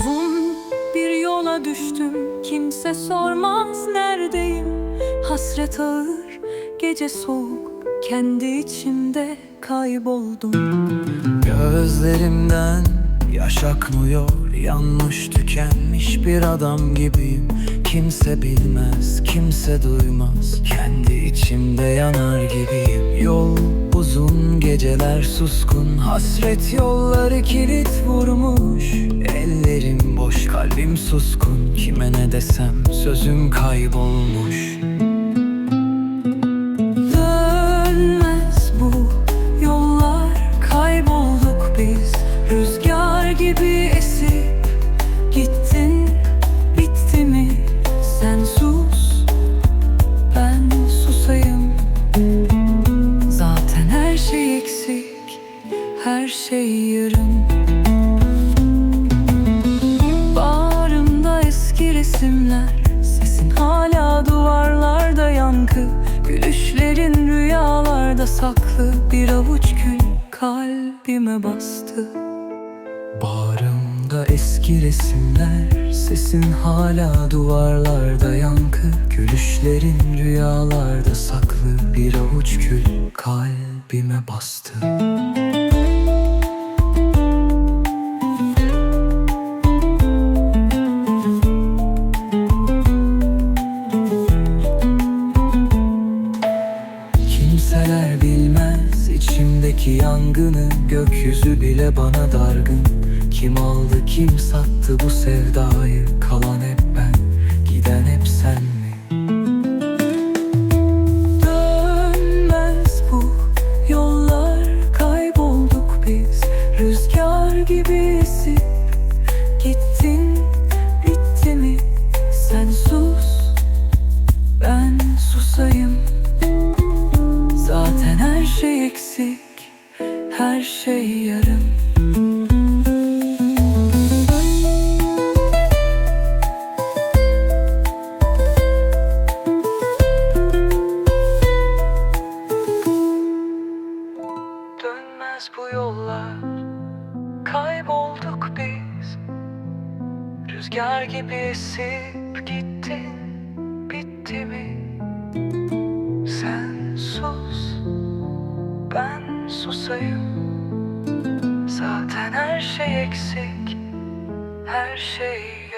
Uzun bir yola düştüm. Kimse sormaz neredeyim. Hasret ağır gece soğuk. Kendi içimde kayboldum. Gözlerimden yaş akmıyor. Yanmış tükenmiş bir adam gibiyim. Kimse bilmez kimse duymaz. Kendi içimde yanar gibiyim. Yol uzun geceler suskun. Hasret yolları kilit vurmuş. El suskun Kime ne desem sözüm kaybolmuş. Dönmez bu yollar Kaybolduk biz. Rüzgar eski resimler Sesin hala duvarlarda yankı. Gülüşlerin rüyalarda saklı. Bir avuç gül kalbime bastı. Bağrımda eski resimler Sesin hala duvarlarda yankı. Gülüşlerin rüyalarda saklı. Bir avuç gül kalbime bastı içimdeki yangını Gökyüzü bile bana dargın. Kim aldı kim sattı bu sevdayı? Kalan hep ben giden hep sen mi? Dönmez bu yollar Kaybolduk biz. Rüzgar gibi Her şey yarım. Dönmez bu yollar. Kaybolduk biz. Rüzgar gibi esip gittin Bitti mi? susayım Zaten her şey eksik Her şey.